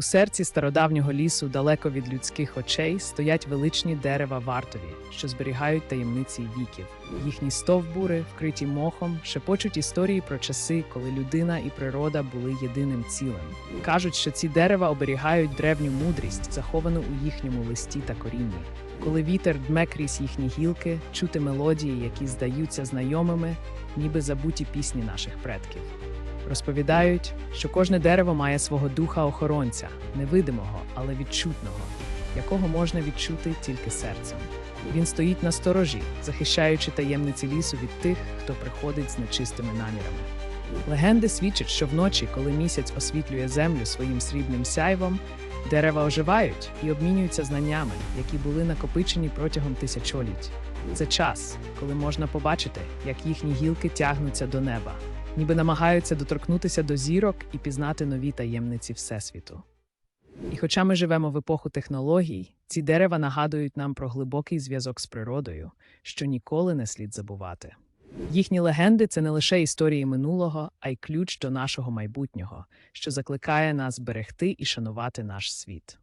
У серці стародавнього лісу, далеко від людських очей, стоять величні дерева вартові, що зберігають таємниці віків. Їхні стовбури, вкриті мохом, шепочуть історії про часи, коли людина і природа були єдиним цілим. Кажуть, що ці дерева оберігають древню мудрість, заховану у їхньому листі та корінні. Коли вітер дме крізь їхні гілки, чути мелодії, які здаються знайомими, ніби забуті пісні наших предків. Розповідають, що кожне дерево має свого духа-охоронця, невидимого, але відчутного, якого можна відчути тільки серцем. Він стоїть на сторожі, захищаючи таємниці лісу від тих, хто приходить з нечистими намірами. Легенди свідчать, що вночі, коли місяць освітлює землю своїм срібним сяйвом, дерева оживають і обмінюються знаннями, які були накопичені протягом тисячоліть. Це час, коли можна побачити, як їхні гілки тягнуться до неба, ніби намагаються доторкнутися до зірок і пізнати нові таємниці Всесвіту. І хоча ми живемо в епоху технологій, ці дерева нагадують нам про глибокий зв'язок з природою, що ніколи не слід забувати. Їхні легенди це не лише історії минулого, а й ключ до нашого майбутнього, що закликає нас берегти і шанувати наш світ.